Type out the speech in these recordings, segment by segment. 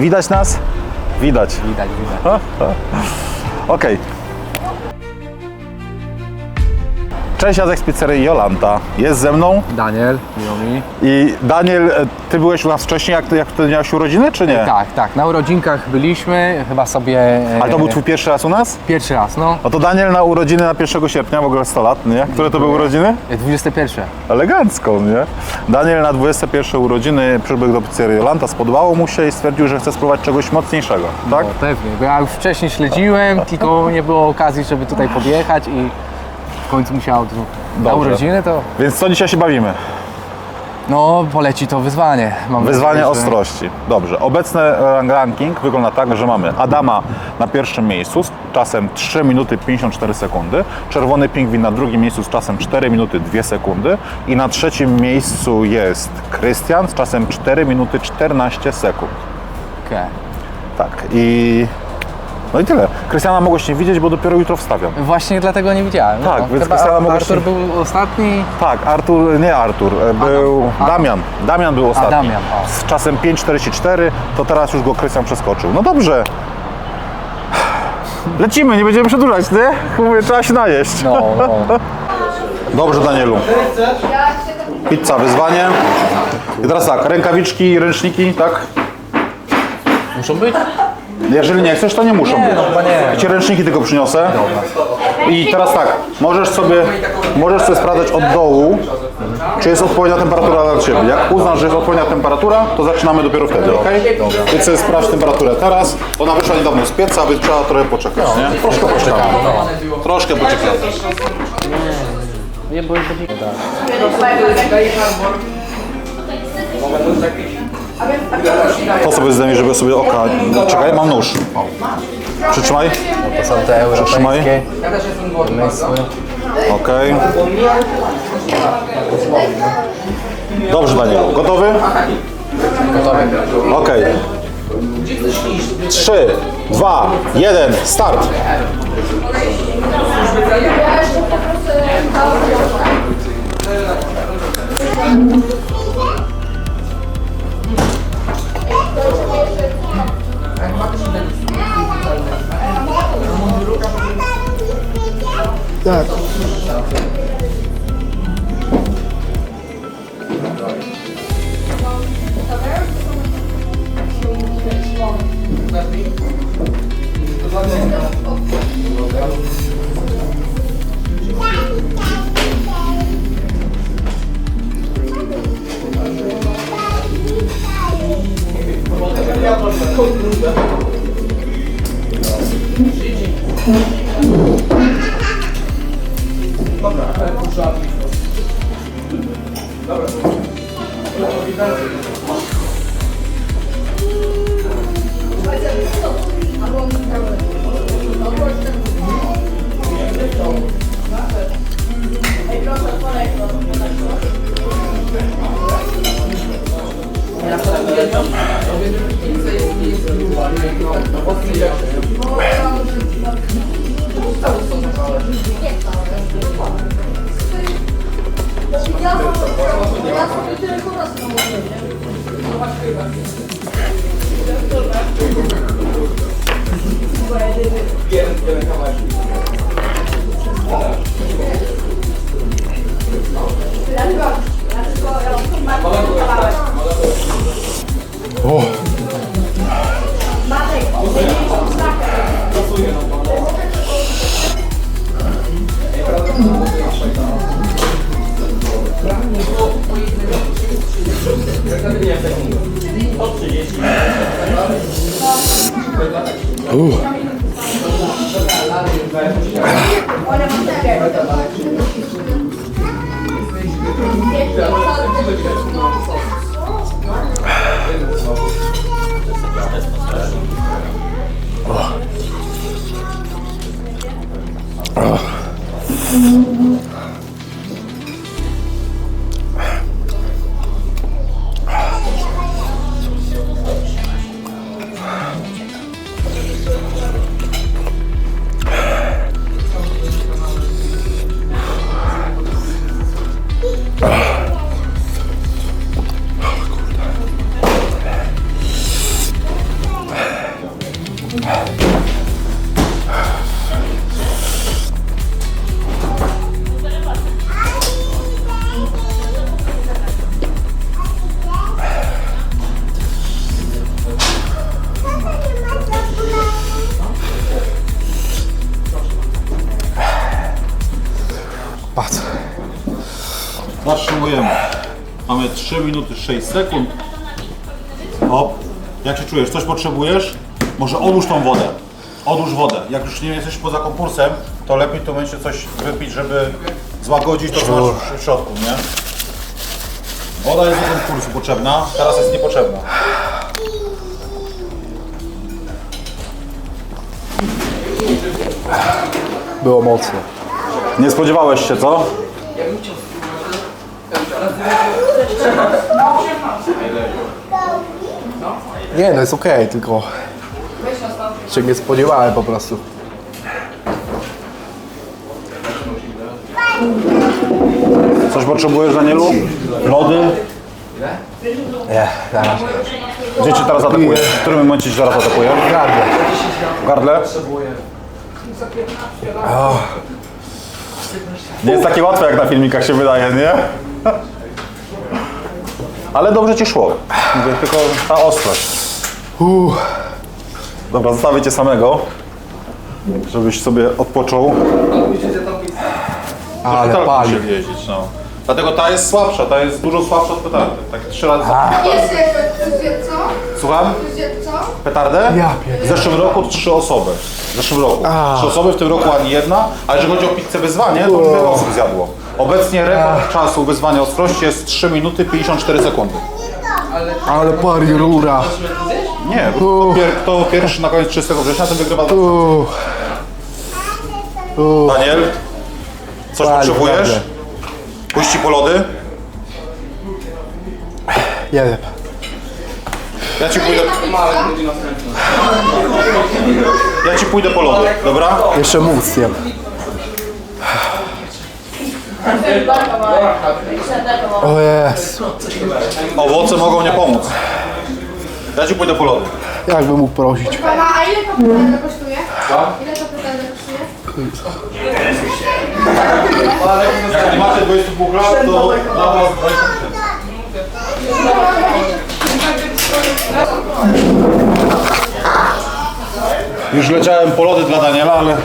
Widać nas? Widać. Widać, widać. Okej. Cześć, Jacek z pizzerii Jolanta. Jest ze mną Daniel, miło mi. i Daniel, e, ty byłeś u nas wcześniej, jak, jak wtedy miałeś urodziny, czy nie? Tak, tak, na urodzinkach byliśmy, chyba sobie... e, Ale to był twój pierwszy raz u nas? Pierwszy raz, no. No to Daniel na urodziny na 1 sierpnia, w ogóle 100 lat, nie? Które to były urodziny? 21. Elegancko, nie? Daniel na 21 urodziny przybył do pizzerii Jolanta, spodobało mu się i stwierdził, że chce spróbować czegoś mocniejszego, tak? No, pewnie, bo ja już wcześniej śledziłem, tylko nie było okazji, żeby tutaj podjechać i końcu musiało tu na Dobrze. urodziny, to Więc co dzisiaj się bawimy? no poleci to wyzwanie. Mam Wyzwanie nadzieję, że- ostrości. Dobrze. Obecny rank- ranking wygląda tak, że mamy Adama na pierwszym miejscu z czasem 3 minuty 54 sekundy, Czerwony Pingwin na drugim miejscu z czasem 4 minuty 2 sekundy i na trzecim miejscu jest Krystian z czasem 4 minuty 14 sekund. Okej. Tak. I no i tyle. Krystiana mogłeś nie widzieć, bo dopiero jutro wstawiam. Właśnie dlatego nie widziałem. Tak, no, więc chyba Krystiana mogłeś Artur się- był ostatni. Tak, Artur, nie Artur, e, był Adam. Damian. Damian był ostatni. Damian, o. Z czasem 5.44, to teraz już go Krystian przeskoczył. No dobrze. Lecimy, nie będziemy przedłużać, nie? Mówię, trzeba się najeść. No, no. Dobrze, Danielu. Pizza, wyzwanie. I teraz tak, rękawiczki, ręczniki, tak? Muszą być? Jeżeli nie chcesz, to nie muszą Nie, być. no nie. Ja ci ręczniki tylko przyniosę. I teraz tak, możesz sobie, możesz sobie sprawdzać od dołu, czy jest odpowiednia temperatura dla Ciebie. Jak uznasz, że jest odpowiednia temperatura, to zaczynamy dopiero wtedy, ok? Więc sobie sprawdź temperaturę teraz. Ona wyszła niedawno z pieca, więc trzeba trochę poczekać, nie? Troszkę poczekamy. Troszkę poczekamy. Nie, bo będzie... to sobie zdejmij, żeby sobie oka... Czekaj, mam nóż. O. Przytrzymaj. To są te Przytrzymaj. Okej. Dobrze, Danielu. Gotowy? Gotowe. Okej. Trzy, dwa, jeden, start. так. Yeah, it's gonna come out. Oh. Oh. Zatrzymujemy. Mamy 3 minuty 6 sekund. Hop. Jak się czujesz? Coś potrzebujesz? Może odłóż tą wodę. Odłóż wodę. Jak już nie jesteś poza konkursem, to lepiej to będzie coś wypić, żeby złagodzić to, co masz w- w środku, nie? Woda jest do konkursu potrzebna, teraz jest niepotrzebna. Było mocno. Nie spodziewałeś się, co? Nie no, jest okej, tylko się nie spodziewałem po prostu. Coś potrzebujesz, Danielu? Lody? Nie, zaraz. Gdzie cię teraz atakuje? W którym momencie cię teraz atakuje? Gardle. W gardle? Nie jest takie łatwe jak na filmikach się wydaje, nie? Ale dobrze ci szło. Mówię, tylko ta ostrość. Uuu, Dobra, zostawię cię samego, żebyś sobie odpoczął. ale pali. musieli jeździć, no. Dlatego ta jest słabsza, ta jest dużo słabsza od petardy. Tak trzy razy. Jest wie co? Słucham? Co? Petardę? Ja pierdolę. W zeszłym roku trzy osoby. W zeszłym roku. Trzy osoby, w tym roku ani jedna. A jeżeli chodzi o pizzę wyzwanie, to wiele osób zjadło. Obecnie rekord czasu wyzwania ostrości jest 3 minuty 54 sekundy. Ale pali rura. Nie, kto, pier, kto pierwszy na koniec 30 września, ten wygrywa. Uuu. Uuu. Daniel, coś Pali, potrzebujesz? naprawdę. Puści po lody? Nie wiem. Ja ci pójdę. Ja ci pójdę po lody, dobra? Jeszcze móc jem. O jest. Owoce mogą nie pomóc. Ja ci pójdę po lody. Jakby mógł prosić. Pana, a ile to pytanie kosztuje? Ile to pytanie kosztuje? Jak nie macie 22 lat, to dla was 20 tysięcy. Już leciałem po lody dla Daniela, ale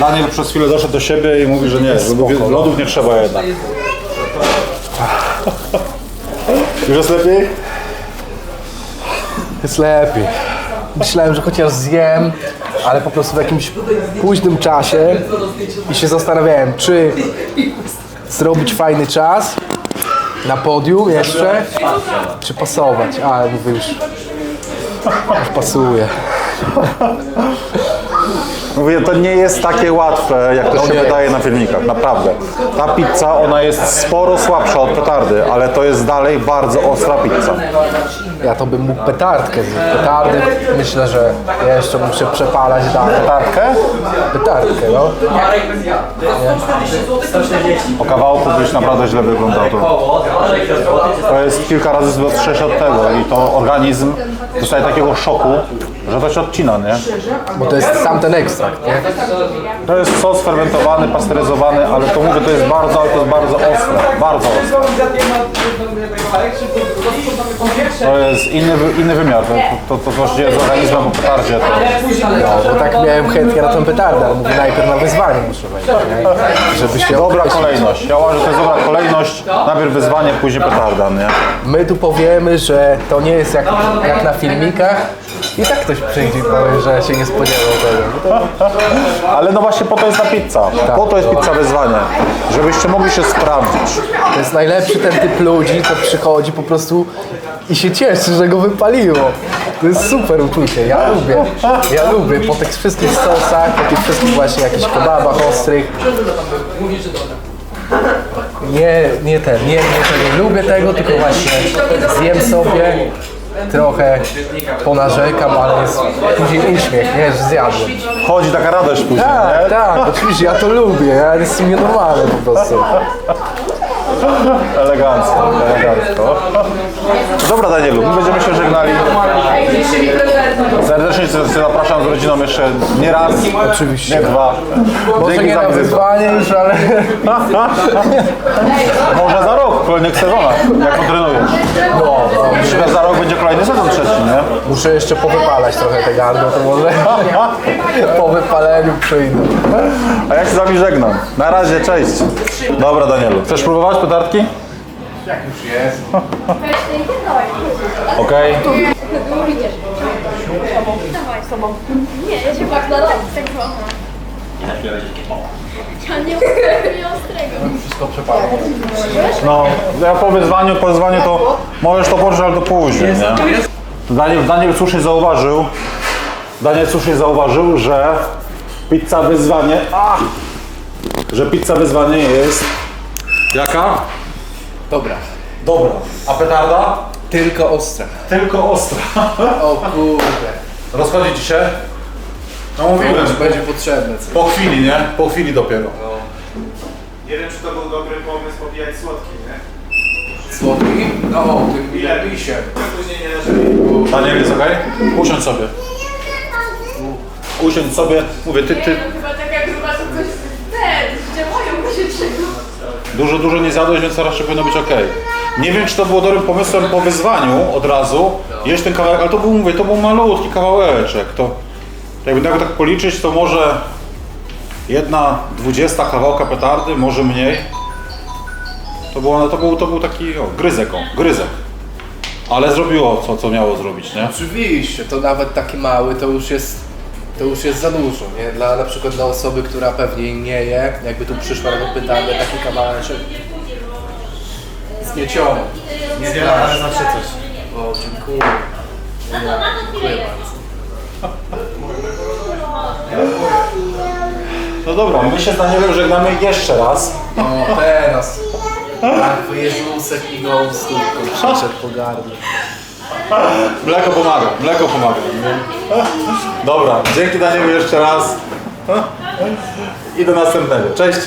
Daniel przez chwilę doszedł do siebie i mówi, że nie, mówi, lodów nie trzeba jednak. Już jest lepiej? Jest lepiej. Myślałem, że chociaż zjem, ale po prostu w jakimś późnym czasie i się zastanawiałem, czy zrobić fajny czas na podium jeszcze, czy pasować. Ale mówię już, już pasuje. Mówię, to nie jest takie łatwe, jak to się wydaje na filmikach, naprawdę. Ta pizza, ona jest sporo słabsza od petardy, ale to jest dalej bardzo ostra pizza. Ja to bym mógł petardkę zjeść. Petardy myślę, że jeszcze muszę przepalać dalej. Petardkę? Petardkę, no. Po kawałku byś naprawdę źle wyglądał. To, to jest kilka razy ostrzejsze od tego i to organizm dostaje takiego szoku, że to się odcina, nie? Bo to jest sam ten ekstrakt, nie? To jest sos fermentowany, pasteryzowany, ale to mówię, to jest bardzo, ale to jest bardzo ostre, bardzo ostre. To jest inny, wy- inny wymiar, to, to, to, dzieje z organizmem po petardzie. To, No, bo tak miałem chętnie na tą petardę, ale mówię najpierw na wyzwanie muszę wejść, nie? Żeby się dobra określić. kolejność, ja uważam, że to jest dobra kolejność, najpierw wyzwanie, później petarda, nie? My tu powiemy, że to nie jest jak, jak na filmikach i tak ktoś przyjdzie i powie, że się nie spodziewał tego. No to Ale no właśnie po to jest ta pizza, po to jest pizza wyzwanie, żebyście mogli się sprawdzić. To jest najlepszy ten typ ludzi, co przychodzi po prostu i się cieszy, że go wypaliło. To jest super uczucie, ja lubię. Ja lubię po tych wszystkich sosach, po tych wszystkich właśnie jakichś kebabach ostrych. Nie, nie ten, nie, nie, to nie lubię tego, tylko właśnie zjem sobie, trochę ponarzekam, ale jest później uśmiech, nie, że zjadłem. Chodzi taka radość później, Tak, nie? tak, oczywiście, ja to lubię, ja jestem nienormalny po prostu. Elegancko, elegancko. Dobra Danielu, my będziemy się żegnali. Serdecznie cię zapraszam z rodziną jeszcze nie raz, Oczywiście. nie dwa. Może Dzięki nie za na wizytę. wyzwanie już, ale... Może za rok, w kolejnych sezonach, jak potrenujesz. No, no. Myślę, że za rok będzie kolejny sezon trzeci, nie? Muszę jeszcze powypalać trochę te gardło, to może po wypaleniu przyjdę. A ja się z wami żegnam. Na razie, cześć. Dobra Danielu, chcesz próbować petardki? Jak już jest. Okej? Dawaj z tobą. Nie, ja się patrzę na raz. Tak wolno. Ja nie ostrego. Wszystko przepadło. No, ja po wyzwaniu, po wyzwaniu to możesz to poczuć, ale to później, nie? Daniel, Daniel słusznie zauważył, Daniel słusznie zauważył, że pizza wyzwanie, a, że pizza wyzwanie jest jaka? Dobra. Dobra. A petarda? Tylko ostre. Tylko ostra. O kurde. Rozchodzi ci się? No mówiłem, Czy będzie potrzebne coś. po chwili, nie? Po chwili dopiero. Nie wiem, czy to był dobry pomysł popijać słodki, nie? Słodki? No, tym ile pisie. Później nie leżeli. Daniel jest okej? Usiądź sobie. Usiądź sobie. Mówię, ty, ty dużo, dużo nie zjadłeś, więc raczej powinno być okej. Nie wiem, czy to było dobrym pomysłem po wyzwaniu od razu. Jeść ten kawałek, ale to był, mówię, to był malutki kawałeczek. To jakby tak policzyć, to może jedna dwudziesta kawałka petardy, może mniej. To, było, to, był, to był taki o, gryzek, o, gryzek. Ale zrobiło co, co miało zrobić, nie? Oczywiście, to nawet taki mały to już jest to już jest za dużo, nie? Dla, na przykład dla osoby, która pewnie nie je, jakby tu przyszła na to pytanie, taki kawałeczek zmieciony. Nie Niewiele, ale zawsze coś. O, dziękuję. Ja, dziękuję bardzo. No dobra, my się z Danielem żegnamy jeszcze raz. O, teraz. Martwy Jezusek i gąstówką przyszedł po gardle. Mleko pomaga, mleko pomaga. Dobra, dzięki Danielu jeszcze raz. I do następnego. Cześć.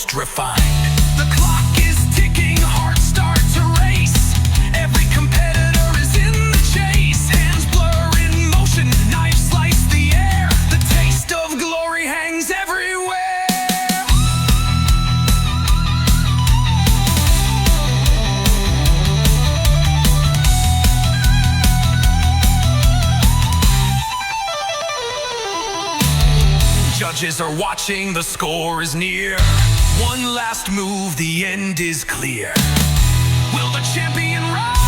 Most refined. Judges are watching, the score is near. One last move, the end is clear. Will the champion rise?